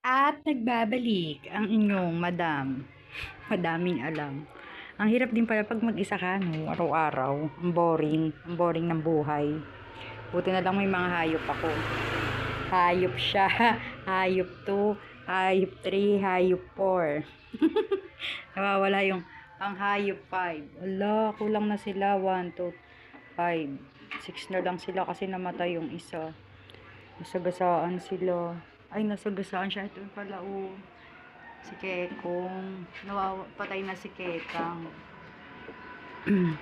At nagbabalik ang inyong madam. Madaming alam. Ang hirap din pala pag mag-isa ka, no? Araw-araw. Ang boring. Ang boring ng buhay. Buti na lang may mga hayop ako. Hayop siya. Hayop 2. Hayop 3. Hayop 4. Nawawala yung ang hayop 5. Ala, kulang na sila. 1, 2, 5. 6 na lang sila kasi namatay yung isa. Nasagasaan sila. Ay, nasagasaan siya. Ito pala, oh. Si Kekong. Nawawa, patay na si Kekang.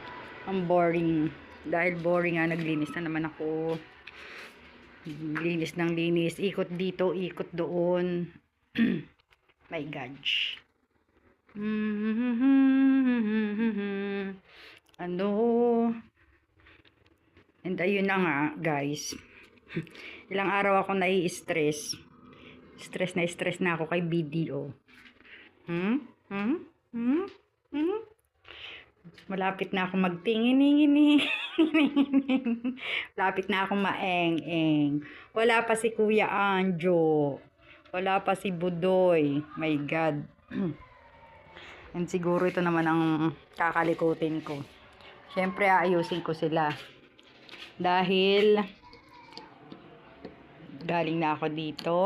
Ang boring. Dahil boring nga, naglinis na naman ako. Linis ng linis. Ikot dito, ikot doon. My gosh. Ano? And ayun na nga, guys. Ilang araw ako nai-stress. Stress na stress na ako kay BDO. Hmm? Hmm? Hmm? Hmm? Malapit na ako magtingin-ingin. Malapit na ako maeng-eng. Wala pa si Kuya Anjo. Wala pa si Budoy. My God. And siguro ito naman ang kakalikutin ko. Siyempre, aayusin ko sila. Dahil galing na ako dito.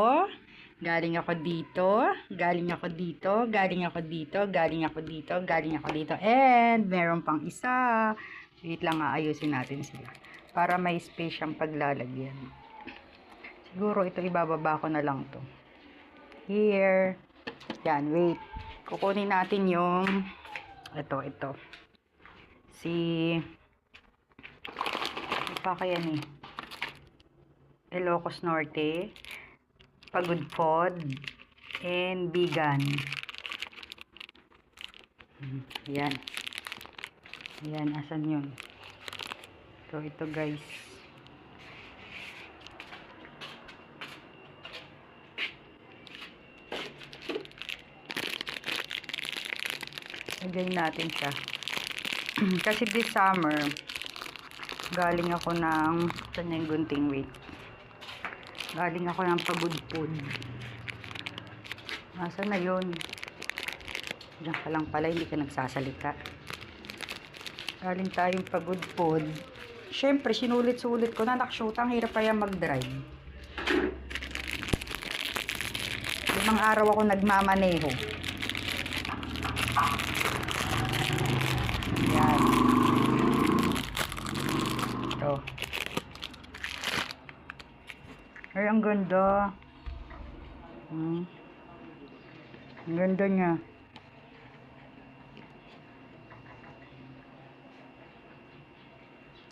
Galing ako dito, galing ako dito, galing ako dito, galing ako dito, galing ako dito. And meron pang isa. Wait lang aayusin natin sila. Para may space siyang paglalagyan. Siguro ito ibababa ko na lang to. Here. Yan, wait. Kukunin natin yung ito, ito. Si pa kaya ni? Ilocos Norte. Pagod Pod, and. Hmm, Yan. Yan, asan yun? So, ito guys. Lagay natin siya. Kasi this summer, galing ako ng, saan yung gunting weight? Galing ako ng pagudpod. Nasaan na yun? Diyan ka lang pala, hindi ka nagsasalita. Galing tayong pagudpod. Siyempre, sinulit-sulit ko na nakashoot. Ang hirap kaya mag-drive. Limang araw ako nagmamaneho. Yan. Ito. Ay, ang ganda. Hmm. Ang ganda niya.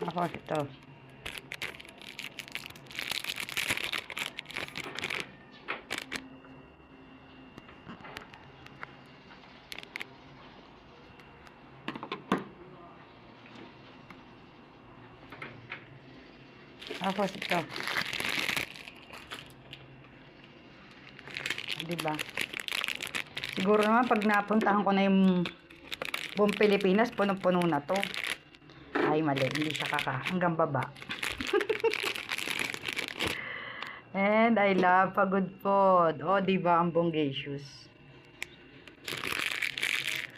Ako, ito. Ako, ito. Diba? Siguro naman pag napuntahan ko na yung buong Pilipinas, punong-puno na to. Ay, mali. Hindi siya kaka. Hanggang baba. And I love pagod. O, oh, diba ang bongacious?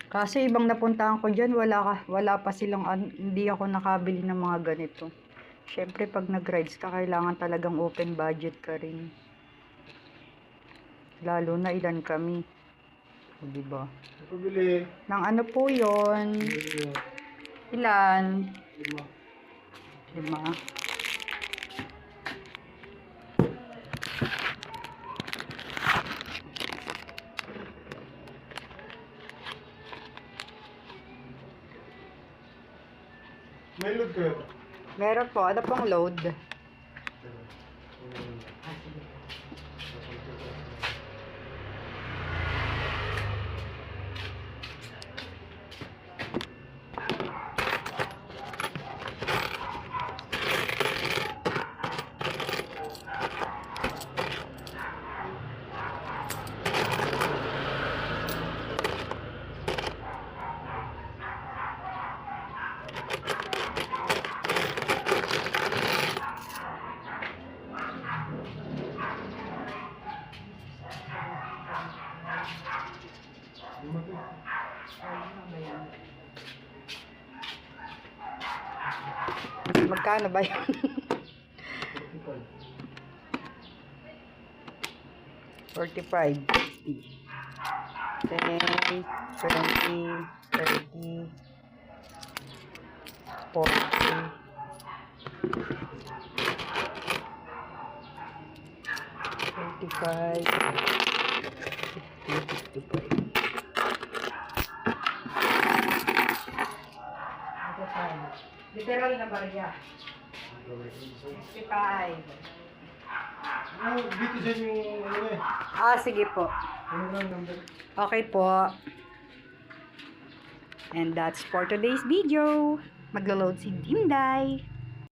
Kasi ibang napuntahan ko dyan, wala, wala pa silang, an- hindi ako nakabili ng mga ganito. Siyempre, pag nag-rides ka, kailangan talagang open budget ka rin. Lalo na ilan kami. O, diba? Pabili. Nang ano po yon Ilan? Lima. Lima. May load kayo. Meron po. Ano pong load? Magkano ba yun? 45, 50, 10, 20, 30, 40, 55, 50, 55. Literal na barya. 55. Ah, dito dyan yung ano eh. Ah, sige po. Ano lang number? Okay po. And that's for today's video. Maglo-load si Dimday.